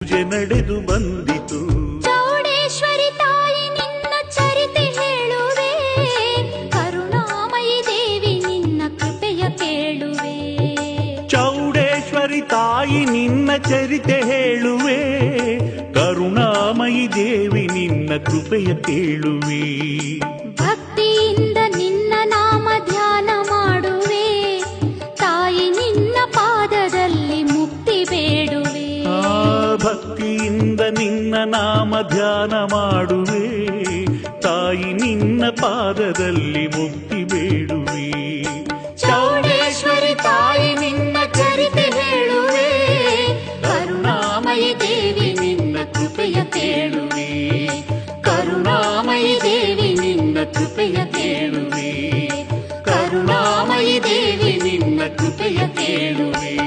ಪೂಜೆ ನಡೆದು ಬಂದಿತು. ಚೌಡೇಶ್ವರಿ ತಾಯಿ ನಿನ್ನ ಚರಿತೆ ಹೇಳುವೆ. ಕರುಣಾಮಯಿ ದೇವಿ ನಿನ್ನ ಕೃಪೆಯ ಕೇಳುವೆ. ಚೌಡೇಶ್ವರಿ ತಾಯಿ ನಿನ್ನ ಚರಿತೆ ಹೇಳುವೆ. ಕರುಣಾಮಯಿ ದೇವಿ ನಿನ್ನ ಕೃಪೆಯ ಕೇಳುವೆ. ಭಕ್ತಿಯಿಂದ ನಿನ್ನ ನಾಮ ಧ್ಯಾನ ಮಾಡುವೆ. ತಾಯಿ ನಿನ್ನ ಪಾದದಲ್ಲಿ ಮುಕ್ತಿ ಬೇಡುವೆ. ಚೌಡೇಶ್ವರಿ ತಾಯಿ ನಿನ್ನ ಚರಿತೆ ಹೇಳುವೆ. ಕರುಣಾಮಯಿ ದೇವಿ ನಿನ್ನ ಕೃಪೆಯ ಕೇಳುವೆ. ಕರುಣಾಮಯಿ ದೇವಿ ನಿನ್ನ ಕೃಪೆಯ ಕೇಳುವೆ. ಕರುಣಾಮಯಿ ದೇವಿ ನಿನ್ನ ಕೃಪೆಯ ಕೇಳುವೆ.